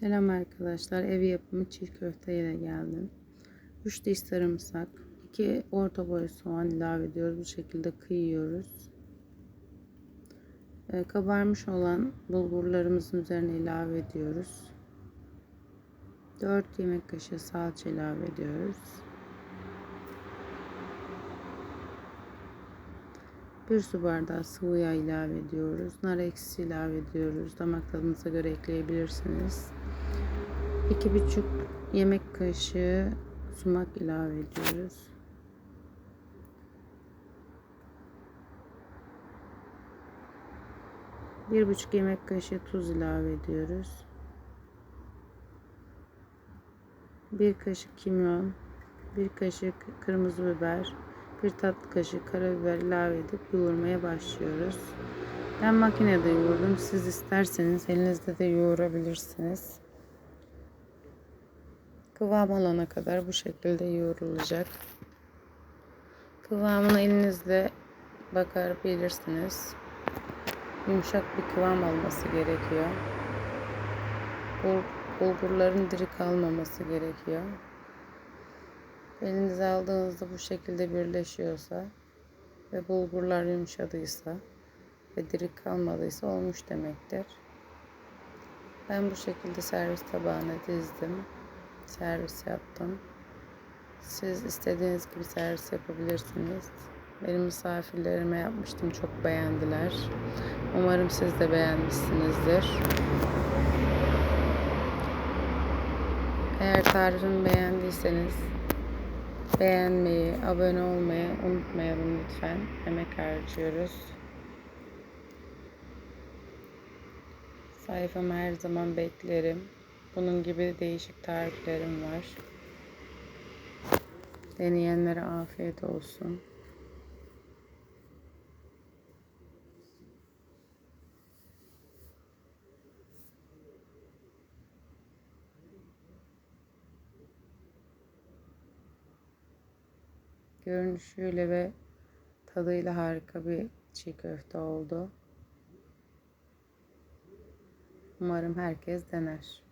Selam arkadaşlar. Ev yapımı çiğ köfte ile geldim. 3 diş sarımsak, 2 orta boy soğan ilave ediyoruz. Bu şekilde kıyıyoruz. Ee, kabarmış olan bulgurlarımızın üzerine ilave ediyoruz. 4 yemek kaşığı salça ilave ediyoruz. 1 su bardağı sıvı yağ ilave ediyoruz. Nar ekşisi ilave ediyoruz. Damak tadınıza göre ekleyebilirsiniz. 2,5 yemek kaşığı sumak ilave ediyoruz. Bir buçuk yemek kaşığı tuz ilave ediyoruz. Bir kaşık kimyon, bir kaşık kırmızı biber, bir tatlı kaşığı karabiber ilave edip yoğurmaya başlıyoruz. Ben makinede yoğurdum. Siz isterseniz elinizde de yoğurabilirsiniz. Kıvam alana kadar bu şekilde yoğrulacak. Kıvamına elinizle bakabilirsiniz. Yumuşak bir kıvam alması gerekiyor. Bul bulgurların diri kalmaması gerekiyor. Elinize aldığınızda bu şekilde birleşiyorsa ve bulgurlar yumuşadıysa ve diri kalmadıysa olmuş demektir. Ben bu şekilde servis tabağına dizdim. Servis yaptım. Siz istediğiniz gibi servis yapabilirsiniz. Benim misafirlerime yapmıştım. Çok beğendiler. Umarım siz de beğenmişsinizdir. Eğer tarifimi beğendiyseniz beğenmeyi, abone olmayı unutmayalım lütfen. Emek harcıyoruz. Sayfamı her zaman beklerim. Bunun gibi değişik tariflerim var. Deneyenlere afiyet olsun. Görünüşüyle ve tadıyla harika bir çiğ köfte oldu. Umarım herkes dener.